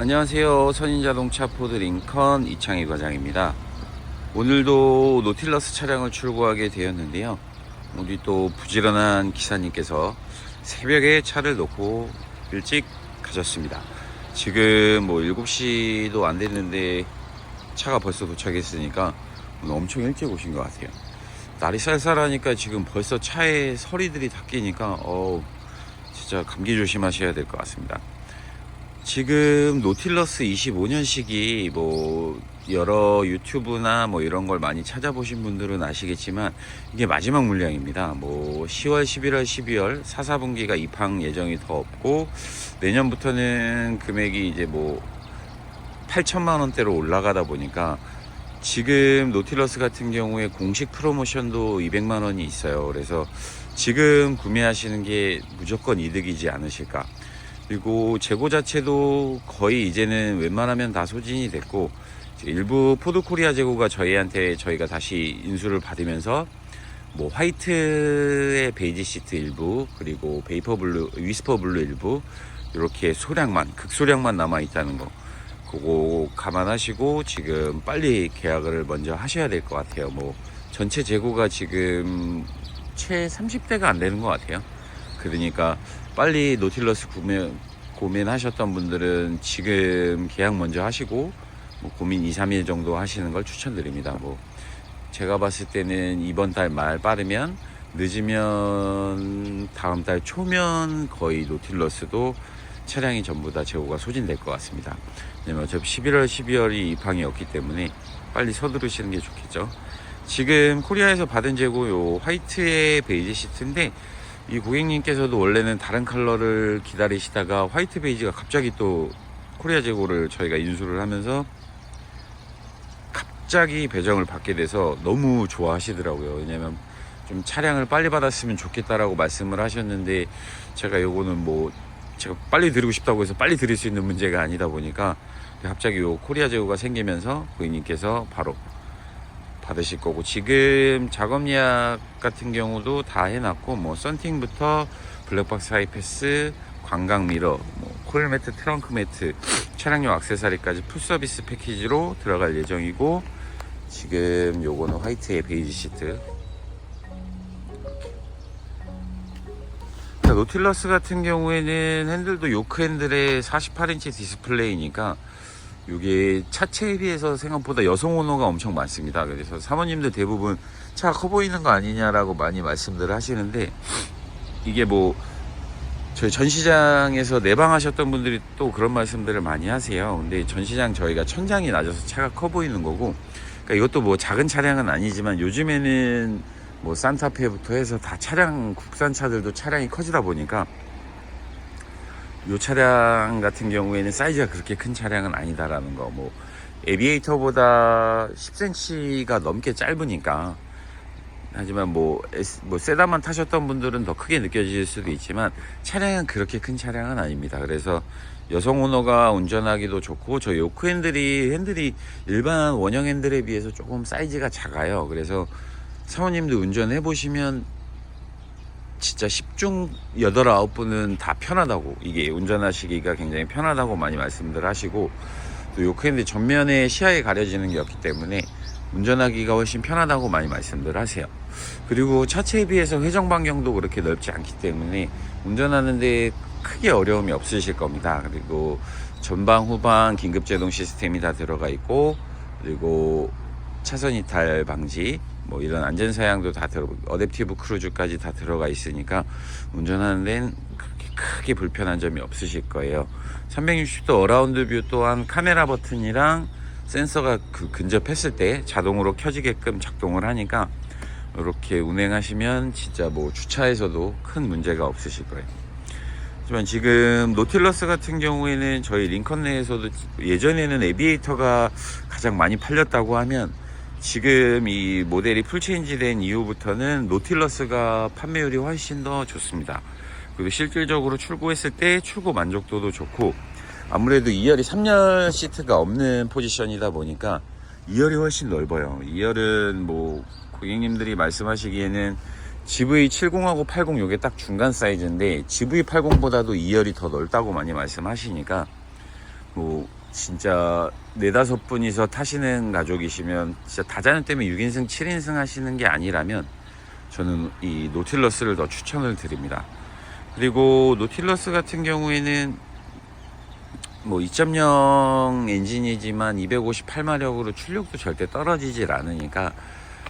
안녕하세요. 선인자동차 포드 링컨 이창희 과장입니다. 오늘도 노틸러스 차량을 출고하게 되었는데요. 우리 또 부지런한 기사님께서 새벽에 차를 놓고 일찍 가셨습니다. 지금 뭐 7시도 안 됐는데 차가 벌써 도착했으니까 오늘 엄청 일찍 오신 것 같아요. 날이 쌀쌀하니까 지금 벌써 차에 서리들이 다 끼니까 어 진짜 감기 조심하셔야 될 것 같습니다. 지금 노틸러스 25년식이 뭐 여러 유튜브나 뭐 이런 걸 많이 찾아보신 분들은 아시겠지만 이게 마지막 물량입니다. 뭐 10월, 11월, 12월 4, 4분기가 입항 예정이 더 없고 내년부터는 금액이 이제 뭐 8천만 원대로 올라가다 보니까 지금 노틸러스 같은 경우에 공식 프로모션도 200만 원이 있어요. 그래서 지금 구매하시는 게 무조건 이득이지 않으실까. 그리고 재고 자체도 거의 이제는 웬만하면 다 소진이 됐고 일부 포드 코리아 재고가 저희한테 저희가 다시 인수를 받으면서 뭐 화이트의 베이지 시트 일부 그리고 베이퍼 블루 위스퍼 블루 일부 이렇게 소량만 극소량만 남아 있다는 거. 그거 감안하시고 지금 빨리 계약을 먼저 하셔야 될 것 같아요. 뭐 전체 재고가 지금 채 30대가 안 되는 것 같아요 그러니까 빨리 노틸러스 구매 고민하셨던 분들은 지금 계약 먼저 하시고 뭐 고민 2, 3일 정도 하시는 걸 추천드립니다. 뭐 제가 봤을 때는 이번 달 말 빠르면 늦으면 다음 달 초면 거의 노틸러스도 차량이 전부 다 재고가 소진될 것 같습니다. 왜냐면 어차피 11월, 12월이 입항이 없기 때문에 빨리 서두르시는 게 좋겠죠. 지금 코리아에서 받은 재고 요 화이트의 베이지 시트인데 이 고객님께서도 원래는 다른 컬러를 기다리시다가 화이트 베이지가 갑자기 또 코리아 재고를 저희가 인수를 하면서 갑자기 배정을 받게 돼서 너무 좋아하시더라고요. 왜냐면 좀 차량을 빨리 받았으면 좋겠다라고 말씀을 하셨는데 제가 요거는 뭐 제가 빨리 드리고 싶다고 해서 빨리 드릴 수 있는 문제가 아니다 보니까 갑자기 요 코리아 재고가 생기면서 고객님께서 바로 받으실 거고 지금 작업 예약 같은 경우도 다 해놨고 뭐 썬팅부터 블랙박스 하이패스 관광 미러 뭐 코일 매트 트렁크 매트 차량용 액세서리까지 풀 서비스 패키지로 들어갈 예정이고 지금 요거는 화이트의 베이지 시트. 자, 노틸러스 같은 경우에는 핸들도 요크 핸들에 48인치 디스플레이니까 이게 차체에 비해서 생각보다 여성 오너가 엄청 많습니다. 그래서 사모님들 대부분 차가 커 보이는 거 아니냐라고 많이 말씀들 하시는데 이게 뭐 저희 전시장에서 내방하셨던 분들이 또 그런 말씀들을 많이 하세요. 근데 전시장 저희가 천장이 낮아서 차가 커 보이는 거고 그러니까 이것도 뭐 작은 차량은 아니지만 요즘에는 뭐 산타페부터 해서 다 차량 국산 차들도 차량이 커지다 보니까 이 차량 같은 경우에는 사이즈가 그렇게 큰 차량은 아니다라는 거. 뭐 에비에이터보다 10cm가 넘게 짧으니까. 하지만 뭐, 뭐 세단만 타셨던 분들은 더 크게 느껴질 수도 있지만 차량은 그렇게 큰 차량은 아닙니다. 그래서 여성 오너가 운전하기도 좋고 저 요크 핸들이 핸들이 일반 원형 핸들에 비해서 조금 사이즈가 작아요. 그래서 사모님도 운전해 보시면 진짜 10중 8, 9분은 다 편하다고. 이게 운전하시기가 굉장히 편하다고 많이 말씀들 하시고 또 요크핸드 전면에 시야에 가려지는 게 없기 때문에 운전하기가 훨씬 편하다고 많이 말씀들 하세요. 그리고 차체에 비해서 회전 반경도 그렇게 넓지 않기 때문에 운전하는데 크게 어려움이 없으실 겁니다. 그리고 전방 후방 긴급 제동 시스템이 다 들어가 있고 그리고 차선 이탈 방지 뭐 이런 안전 사양도 다 들어 어댑티브 크루즈까지 다 들어가 있으니까 운전하는 데는 그렇게 크게 불편한 점이 없으실 거예요. 360도 어라운드 뷰 또한 카메라 버튼이랑 센서가 그 근접했을 때 자동으로 켜지게끔 작동을 하니까 이렇게 운행하시면 진짜 뭐 주차에서도 큰 문제가 없으실 거예요. 하지만 지금 노틸러스 같은 경우에는 저희 링컨 내에서도 예전에는 에비에이터가 가장 많이 팔렸다고 하면 지금 이 모델이 풀체인지 된 이후부터는 노틸러스가 판매율이 훨씬 더 좋습니다. 그리고 실질적으로 출고했을 때 출고 만족도도 좋고 아무래도 2열이 3열 시트가 없는 포지션이다 보니까 2열이 훨씬 넓어요. 2열은 뭐 고객님들이 말씀하시기에는 GV70하고 80 요게 딱 중간 사이즈인데 GV80보다도 2열이 더 넓다고 많이 말씀하시니까 뭐 진짜 네다섯 분이서 타시는 가족이시면 진짜 다자녀 때문에 6인승, 7인승 하시는 게 아니라면 저는 이 노틸러스를 더 추천을 드립니다. 그리고 노틸러스 같은 경우에는 뭐 2.0 엔진이지만 258마력으로 출력도 절대 떨어지질 않으니까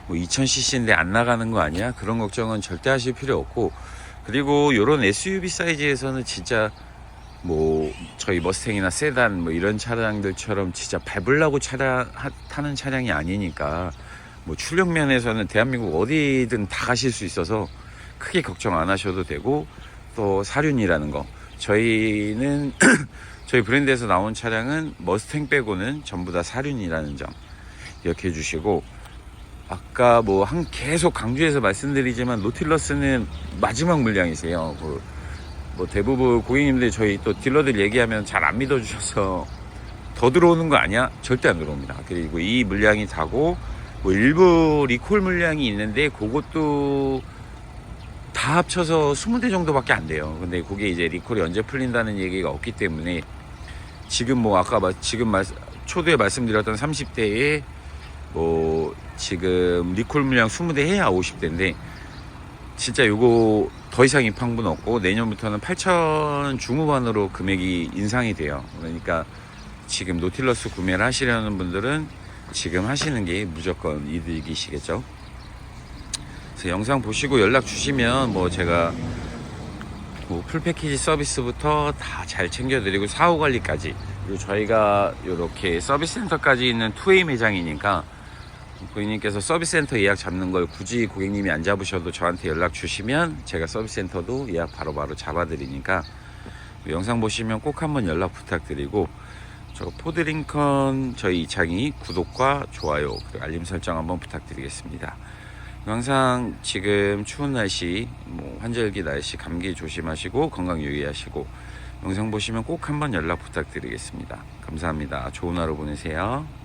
뭐 2000cc인데 안 나가는 거 아니야? 그런 걱정은 절대 하실 필요 없고 그리고 이런 SUV 사이즈에서는 진짜 뭐 저희 머스탱이나 세단 뭐 이런 차량들처럼 진짜 밟으려고 차량 하- 타는 차량이 아니니까 뭐 출력 면에서는 대한민국 어디든 다 가실 수 있어서 크게 걱정 안 하셔도 되고 또 사륜이라는 거 저희는 저희 브랜드에서 나온 차량은 머스탱 빼고는 전부 다 사륜이라는 점 기억해 주시고 아까 뭐 한 계속 강조해서 말씀드리지만 노틸러스는 마지막 물량이세요. 그 뭐 대부분 고객님들 저희 또 딜러들 얘기하면 잘 안 믿어주셔서 더 들어오는 거 아니야? 절대 안 들어옵니다. 그리고 이 물량이 다고 뭐 일부 리콜 물량이 있는데 그것도 다 합쳐서 20대 정도밖에 안 돼요. 근데 그게 이제 리콜이 언제 풀린다는 얘기가 없기 때문에 지금 뭐 아까 마- 지금 말, 초두에 말씀드렸던 30대에 뭐 지금 리콜 물량 20대 해야 50대인데 진짜 요거 더 이상 입항분 없고 내년부터는 8천 중후반으로 금액이 인상이 돼요. 그러니까 지금 노틸러스 구매를 하시려는 분들은 지금 하시는 게 무조건 이득이시겠죠. 그래서 영상 보시고 연락 주시면 뭐 제가 뭐 풀패키지 서비스부터 다 잘 챙겨드리고 사후 관리까지 그리고 저희가 이렇게 서비스 센터까지 있는 투웨이 매장이니까 고객님께서 서비스 센터 예약 잡는 걸 굳이 고객님이 안 잡으셔도 저한테 연락 주시면 제가 서비스 센터도 예약 바로 바로 잡아드리니까 영상 보시면 꼭 한번 연락 부탁드리고 저 포드링컨 저희 이창이 구독과 좋아요 그리고 알림 설정 한번 부탁드리겠습니다. 항상 지금 추운 날씨, 뭐 환절기 날씨 감기 조심하시고 건강 유의하시고 영상 보시면 꼭 한번 연락 부탁드리겠습니다. 감사합니다. 좋은 하루 보내세요.